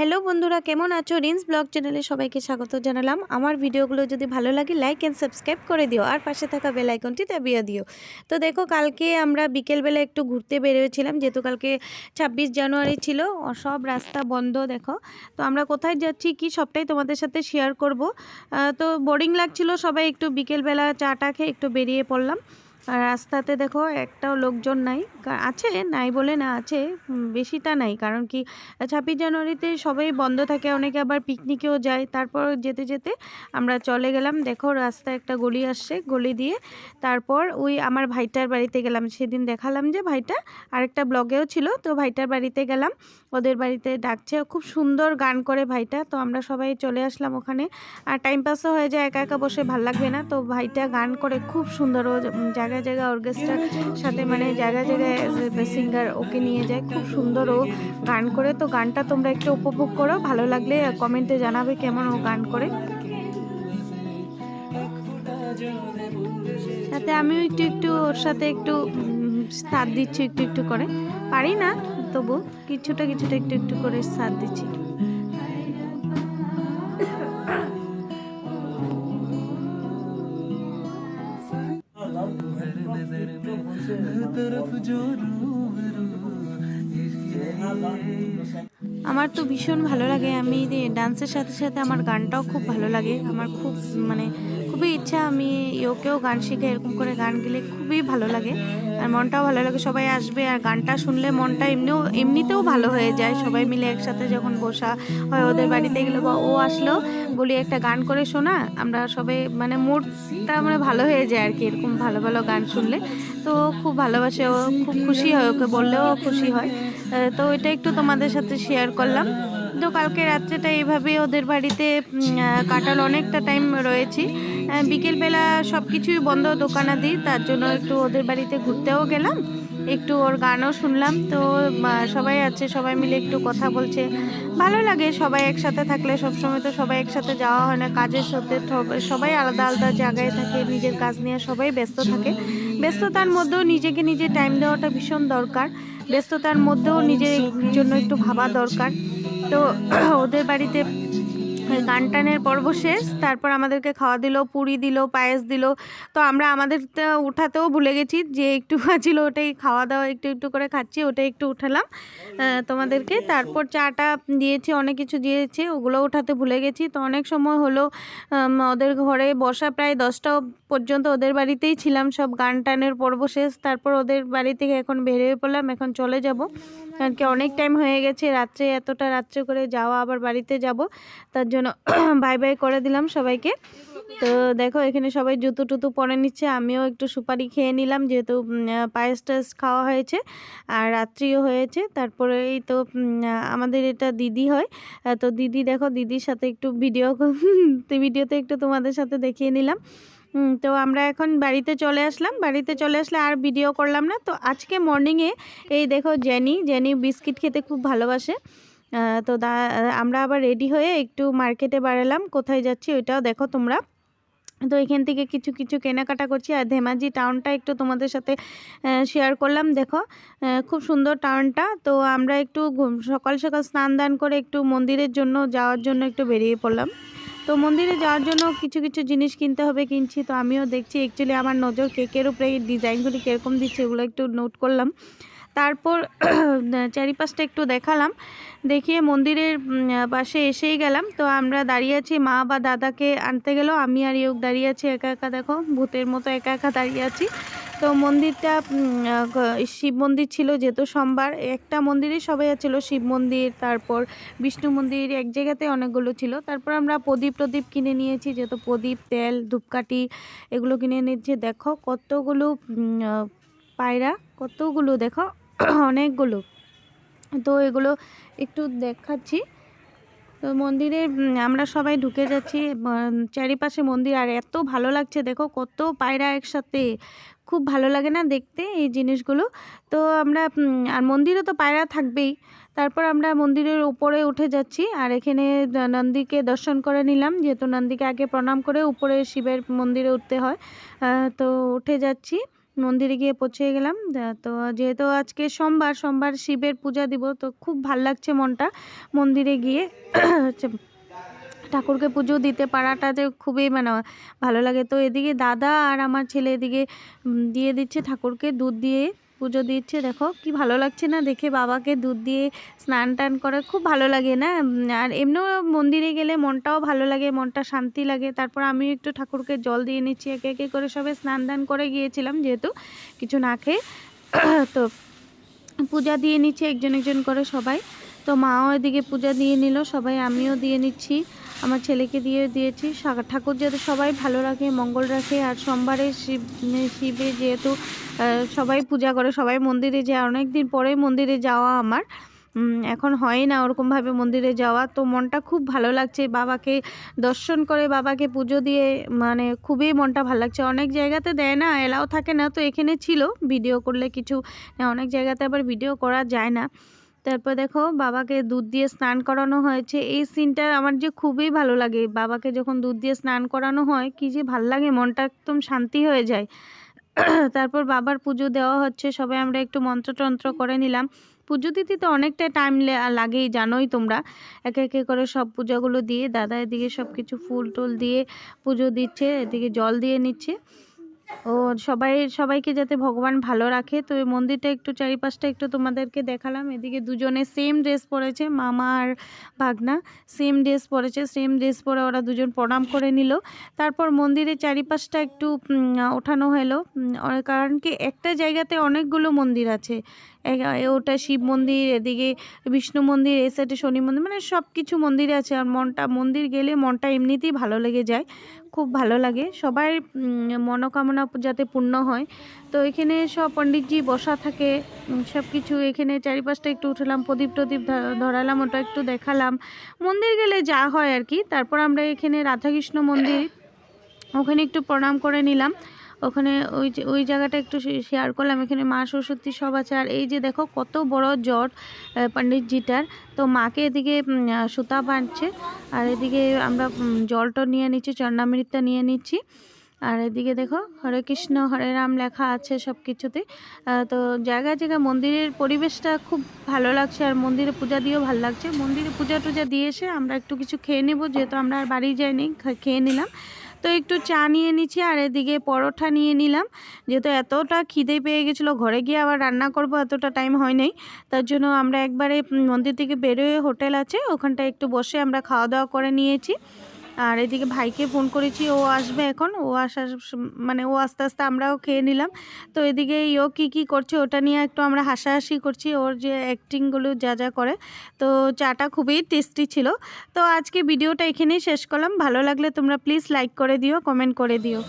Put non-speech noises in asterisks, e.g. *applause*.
Hello বন্ধুরা, কেমন আছো? রিন্স ব্লগ চ্যানেলে সবাইকে স্বাগত জানালাম। আমার ভিডিওগুলো যদি ভালো লাগে লাইক অ্যান্ড সাবস্ক্রাইব করে দিও। আর পাশে থাকা বেল আইকনটি দাবিয়ে দিও। তো দেখো, কালকে আমরা বিকেলবেলা একটু ঘুরতে বেরিয়েছিলাম, যেহেতু কালকে ছাব্বিশ জানুয়ারি ছিল সব রাস্তা বন্ধ, দেখো। তো আমরা কোথায় যাচ্ছি, কি সবটাই তোমাদের সাথে শেয়ার করব। তো বোরিং লাগছিল সবাই একটু বিকেলবেলা চাটা খেয়ে একটু বেরিয়ে পড়লাম। আর রাস্তাতে দেখো একটাও লোকজন নাই। আছে, নাই বলে না আছে বেশিটা নাই। কারণ কি, ছাব্বিশ জানুয়ারিতে সবাই বন্ধ থাকে, অনেকে আবার পিকনিকেও যায়। তারপর যেতে যেতে আমরা চলে গেলাম, দেখো রাস্তায় একটা গলি আসছে, গলি দিয়ে তারপর ওই আমার ভাইটার বাড়িতে গেলাম। সেদিন দেখালাম যে ভাইটা আরেকটা ব্লগেও ছিল, তো ভাইটার বাড়িতে গেলাম। ওদের বাড়িতে ডাকছে, খুব সুন্দর গান করে ভাইটা, তো আমরা সবাই চলে আসলাম ওখানে। আর টাইম পাসও হয়ে যায়, একা একা বসে ভালো লাগবে না। তো ভাইটা গান করে খুব সুন্দর, ও জায়গায় জায়গায় অর্কেস্ট্রার সাথে মানে জায়গায় জায়গায় সিঙ্গার ওকে নিয়ে যায়। খুব সুন্দর ও গান করে। তো গানটা তোমরা একটু উপভোগ করো। ভালো লাগলে কমেন্টে জানাবে কেমন ও গান করে। তাতে আমিও একটু একটু ওর সাথে একটু সাথ দিচ্ছি একটু একটু করে। পারি না তবু কিছুটা কিছুটা একটু একটু করে সাথ দিচ্ছি। আমার তো ভীষণ ভালো লাগে আমি ডান্সের সাথে সাথে আমার গানটাও খুব ভালো লাগে। আমার খুব মানে খুবই ইচ্ছা আমি ওকেও গান শিখে এরকম করে গান গেলে খুবই ভালো লাগে। আর মনটাও ভালো লাগে, সবাই আসবে আর গানটা শুনলে মনটা এমনিও, এমনিতেও ভালো হয়ে যায়। সবাই মিলে একসাথে যখন বসা হয় ওদের বাড়িতে গেলে বা ও আসলো, বলি একটা গান করে শোনা, আমরা সবাই মানে মুডটা মানে ভালো হয়ে যায় আর কি, এরকম ভালো ভালো গান শুনলে। তো খুব ভালোবাসে, ও খুব খুশি হয়, ওকে বললেও খুশি হয়। তো এটা একটু তোমাদের সাথে শেয়ার করলাম। তো কালকে রাত্রেটা এইভাবে ওদের বাড়িতে কাটালো অনেকটা টাইম রয়েছি। বিকেলবেলা সব কিছুই বন্ধ দোকানাদি, তার জন্য একটু ওদের বাড়িতে ঘুরতেও গেলাম। একটু ওর গানও শুনলাম, তো সবাই আছে, সবাই মিলে একটু কথা বলছে। ভালো লাগে, সবাই একসাথে থাকলে সবসময় তো সবাই একসাথে যাওয়া হয় না, কাজের সাথে সবাই আলাদা আলাদা জায়গায় থাকে, নিজের কাজ নিয়ে সবাই ব্যস্ত থাকে। ব্যস্ততার মধ্যেও নিজেকে নিজে টাইম দেওয়াটা ভীষণ দরকার। ব্যস্ততার মধ্যেও নিজের জন্য একটু ভাবা দরকার। তো *clears throat* ওদের বাড়িতে গান টানের পর্ব শেষ। তারপর আমাদেরকে খাওয়া দিল, পুরি দিল, পায়েস দিল। তো আমরা আমাদের উঠাতেও ভুলে গেছি যে একটু ছিল ওটাই খাওয়া দাওয়া একটু একটু করে খাচ্ছি, ওটাই একটু উঠালাম তোমাদেরকে। তারপর চাটা দিয়েছে, অনেক কিছু দিয়েছে, ওগুলো উঠাতে ভুলে গেছি। তো অনেক সময় হলো ওদের ঘরে বসা প্রায় দশটা পর্যন্ত ওদের বাড়িতেই ছিলাম। সব গান টানের পর্ব শেষ। তারপর ওদের বাড়ি থেকে এখন বেরিয়ে পড়লাম। এখন চলে যাব। কারণ কি অনেক টাইম হয়ে গেছে। রাত্রে এতটা রাত্রে করে যাওয়া, আবার বাড়িতে যাব। তার জন্য *clears throat* বাই বাই করে দিলাম সবাইকে। তো দেখো, এখানে সবাই জুতো টুতু পরে নিচ্ছে। আমিও একটু সুপারি খেয়ে নিলাম। যেহেতু পায়েস টায়েস খাওয়া হয়েছে আর রাত্রিও হয়েছে। তারপরে এই তো আমাদের এটা দিদি হয়। তো দিদি, দেখো, দিদির সাথে একটু ভিডিও *laughs* ভিডিওতে একটু তোমাদের সাথে দেখিয়ে নিলাম। তো আমরা এখন বাড়িতে চলে আসলাম। বাড়িতে চলে আসলে আর ভিডিও করলাম না। তো আজকে মর্নিংয়ে এই দেখো জেনি জেনি বিস্কিট খেতে খুব ভালোবাসে। তো আমরা আবার রেডি হয়ে একটু মার্কেটে বাড়ালাম। কোথায় যাচ্ছি ওইটাও দেখো তোমরা। তো এখান থেকে কিছু কিছু কেনাকাটা করছি। আর ধেমাজি টাউনটা একটু তোমাদের সাথে শেয়ার করলাম। দেখো খুব সুন্দর টাউনটা তো আমরা একটু সকাল সকাল স্নান দান করে একটু মন্দিরের জন্য, যাওয়ার জন্য একটু বেরিয়ে পড়লাম। তো মন্দিরে যাওয়ার জন্য কিছু কিছু জিনিস কিনতে হবে, কিনছি। তো আমিও দেখছি অ্যাকচুয়ালি আমার নজর কেকের উপরে এই ডিজাইনগুলি কীরকম দিচ্ছে, এগুলো একটু নোট করলাম। তারপর *clears throat* চারিপাশটা একটু দেখালাম। দেখিয়ে মন্দিরের পাশে এসেই গেলাম। তো আমরা দাঁড়িয়ে আছি, মা বা দাদাকে আনতে গেলেও, আমি আর ইয়োগ দাঁড়িয়ে আছি, একা একা দেখো, ভূতের মতো একা একা দাঁড়িয়ে আছি। তো মন্দিরটা শিব মন্দির ছিল যেহেতু সোমবার, একটা মন্দিরে সবাই ছিল শিব মন্দির, তারপর বিষ্ণু মন্দির, এক জায়গাতে অনেকগুলো ছিল। তারপর আমরা প্রদীপ প্রদীপ কিনে নিয়েছি, যেহেতু প্রদীপ, তেল, ধূপকাঠি এগুলো কিনে নিয়েছি। দেখো কতগুলো পায়রা, কতগুলো দেখো, অনেকগুলো। তো এগুলো একটু দেখাচ্ছি। তো মন্দিরে আমরা সবাই ঢুকে যাচ্ছি। চারিপাশে মন্দির, আর এত ভালো লাগছে দেখো, কত পায়রা একসাথে। খুব ভালো লাগে না দেখতে এই জিনিসগুলো। তো আমরা আর মন্দিরে তো পায়রা থাকবেই। তারপর আমরা মন্দিরের উপরে উঠে যাচ্ছি, আর এখানে নন্দীকে দর্শন করে নিলাম। যেহেতু নন্দীকে আগে প্রণাম করে উপরে শিবের মন্দিরে উঠতে হয় তো উঠে যাচ্ছি। মন্দিরে গিয়ে পৌঁছে গেলাম। তো যেহেতু আজকে সোমবার সোমবার শিবের পূজা দিব, তো খুব ভালো লাগছে মনটা মন্দিরে গিয়ে। *clears throat* হচ্ছে ঠাকুরকে পুজো দিতে পারাটা যে খুবই মানে ভালো লাগে। তো এদিকে দাদা আর আমার ছেলে এদিকে দিয়ে দিচ্ছে ঠাকুরকে দুধ দিয়ে। পুজো দিচ্ছে। দেখো, কি ভালো লাগছে না দেখে বাবাকে দুধ দিয়ে স্নান টান করে, খুব ভালো লাগে না? আর এমনিও মন্দিরে গেলে মনটাও ভালো লাগে, মনটা শান্তি লাগে। তারপর আমি একটু ঠাকুরকে জল দিয়ে নিচ্ছি, একে একে করে সবাই স্নান দান করে গিয়েছিলাম যেহেতু কিছু না খেয়ে। *clears throat* তো পূজা দিয়ে নিচ্ছে একজন একজন করে সবাই। তো মাও এদিকে পূজা দিয়ে নিল, সবাই আমিও দিয়ে নিচ্ছি। আমার ছেলেকে দিয়ে দিয়েছি। ঠাকুর যাতে সবাই ভালো রাখে, মঙ্গল রাখে, আর সোমবারে শিব শিবে যেহেতু সবাই পূজা করে, সবাই মন্দিরে যায়। অনেক দিন পরে মন্দিরে যাওয়া আমার। এখন হয় না ওরকমভাবে মন্দিরে যাওয়া। তো মনটা খুব ভালো লাগছে। বাবাকে দর্শন করে, বাবাকে পুজো দিয়ে মানে খুবই মনটা ভালো লাগছে। অনেক জায়গাতে দেয় না, এলাও থাকে না। তো এখানে ছিল, ভিডিও করলে কিছু, অনেক জায়গাতে আবার ভিডিও করা যায় না। তারপর দেখো বাবাকে দুধ দিয়ে স্নান করানো হয়েছে। এই সিনটা আমার যে খুবই ভালো লাগে। বাবাকে যখন দুধ দিয়ে স্নান করানো হয়, কি যে ভালো লাগে, মনটা একদম শান্তি হয়ে যায়। *clears throat* তারপর বাবার পুজো দেওয়া হচ্ছে, সবাই আমরা একটু মন্ত্রতন্ত্র করে নিলাম। পুজো দিতে তো অনেকটা টাইম লাগেই, জানোই তোমরা। একে একে করে সব পূজাগুলো দিয়ে দাদা এদিকে সব কিছু ফুল টুল দিয়ে পুজো দিচ্ছে, এদিকে জল দিয়ে নিচ্ছে। ও, সবাই, সবাইকে যাতে ভগবান ভালো রাখে। তো এই মন্দিরটা একটু চারিপাশটা একটু তোমাদেরকে দেখালাম। এদিকে দুজনে সেম ড্রেস পরেছে, মামা আর ভাগনা। সেম ড্রেস পরেছে সেম ড্রেস পরে ওরা দুজন প্রণাম করে নিল। তারপর মন্দিরের চারিপাশটা একটু ওঠানো হলো। কারণ কি একটা জায়গাতে অনেকগুলো মন্দির আছে। ওটা শিব মন্দির এদিকে বিষ্ণু মন্দির এ সাইডে শনি মন্দির মানে সব কিছু মন্দির আছে। আর মনটা মন্দির গেলে মনটা এমনিতেই ভালো লেগে যায়। খুব ভালো লাগে। উম, মনোকামনা যাতে পূর্ণ হয়। তো এখানে সব পণ্ডিতজি বসা থাকে। সব কিছু এখানে চারিপাশটা একটু উঠলাম প্রদীপ টদীপ ধরালাম ওটা একটু দেখালাম। মন্দির গেলে যা হয় আর কি। তারপর আমরা এখানে রাধাকৃষ্ণ মন্দির ওখানে একটু প্রণাম করে নিলাম। ওখানে ওই যে, ওই জায়গাটা একটু শেয়ার করলাম, এখানে মা, সরস্বতী সব আছে। আর এই যে দেখো কত বড় জট পণ্ডিতজিটার। তো মাকে এদিকে সুতা বাঁধছে। আর এদিকে আমরা জলটা নিয়ে নিচ্ছি চন্নামৃতটা নিয়ে নিচ্ছি। আর এদিকে দেখো হরে কৃষ্ণ, হরে রাম লেখা আছে সব কিছুতে। তো জায়গায় জায়গায় মন্দিরের পরিবেশটা খুব ভালো লাগছে, আর মন্দিরে পূজা দিয়েও ভালো লাগছে। মন্দিরে পূজা টুজা দিয়ে এসে আমরা একটু কিছু খেয়ে নেব, যেহেতু আমরা আর বাড়ি যাইনি খেয়ে নিলাম। তো একটু চা নিয়ে নিচ্ছি আর এদিকে পরোটা নিয়ে নিলাম। যেহেতু এতটা খিদে পেয়ে গেছিল, ঘরে গিয়ে আবার রান্না করব, এতটা টাইম হয় নাই। তার জন্য আমরা একবারে মন্দির থেকে বেরোয় হোটেল আছে, ওখানটায় একটু বসে আমরা খাওয়া দাওয়া করে নিয়েছি। আর এদিকে ভাইকে ফোন করেছি, ও আসবে এখন, ও আসার মানে ও আস্তে আস্তে আমরাও খেয়ে নিলাম। তো এদিকে ও কি কি করছে ওটা নিয়ে একটু আমরা হাসাহাসি করছি, ওর যে অ্যাক্টিংগুলো যা যা করে। তো চাটা খুবই টেস্টি ছিল। তো আজকে ভিডিওটা এখানেই শেষ করলাম। ভালো লাগলে তোমরা প্লিজ লাইক করে দিও কমেন্ট করে দিও।